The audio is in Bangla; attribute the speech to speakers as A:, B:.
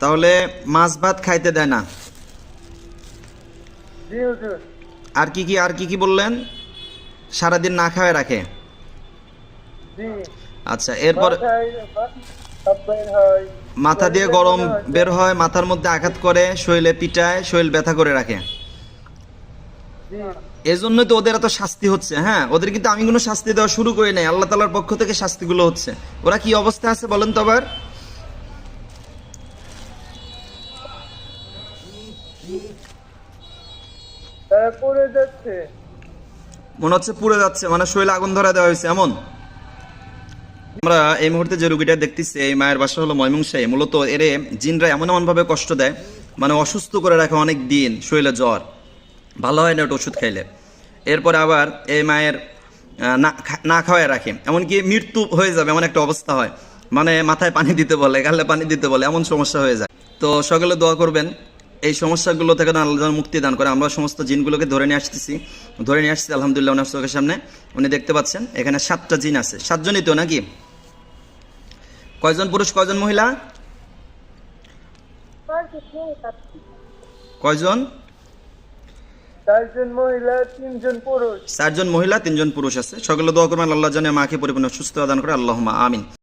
A: তাহলে মাছ ভাত খাইতে দেয় না? আর কি কি আর কি কি বললেন? সারাদিন না খাওয়ায় রাখে? আচ্ছা এরপর মাথা দিয়ে গরম বের হয়। মাথার মধ্যে আঘাত করে শরীরে পিটায় শরীর ব্যথা করে রাখে।
B: জি।
A: এজন্যই তো ওদের এত শাস্তি হচ্ছে হ্যাঁ? ওদের কিন্তু আমি কোনো শাস্তি দেওয়া শুরু করি নাই আল্লাহ তালার পক্ষ থেকে শাস্তিগুলো হচ্ছে। ওরা কি অবস্থা আছে বলেন তো আবার?
B: যাচ্ছে।
A: মনে হচ্ছে পুড়ে যাচ্ছে মানে শরীরে আগুন ধরা দেওয়া হয়েছে, এমন? আমরা এই মুহূর্তে যে রুগীটা দেখতেছি, এই মায়ের বাসা হলো ময়মনসাহী। মূলত এরে জিনরা এমন কষ্ট দেয় মানে অসুস্থ করে রাখে অনেক দিন জ্বর। ভালো হয় না ওটা ওষুধ খাইলে। এরপরে আবার এই মায়ের না না খাওয়ায় রাখে। এমনকি মৃত্যু হয়ে যাবে এমন একটা অবস্থা হয়। মানে মাথায় পানি দিতে বলে, গালে পানি দিতে বলে, এমন সমস্যা হয়ে যায়। তো সকালে দোয়া করবেন এই সমস্যাগুলো থেকে আল্লাহ মুক্তি দান করে। আমরা সমস্ত জিনগুলোকে ধরে নিয়ে আসতেছি। ধরে নিয়ে আসছি আলহামদুলিল্লাহ ওনার চোখের সামনে। উনি দেখতে পাচ্ছেন এখানে সাতটা জিন আছে। সাতজনই তো নাকি? কয়জন পুরুষ কয়জন মহিলা? কয়জন?
B: চারজন মহিলা তিনজন পুরুষ।
A: চারজন মহিলা তিনজন পুরুষ আছে। সকলে দোয়া করবেন আল্লাহ জানে মাকে পরিপূর্ণ সুস্থ দান করে। আল্লাহ আমিন।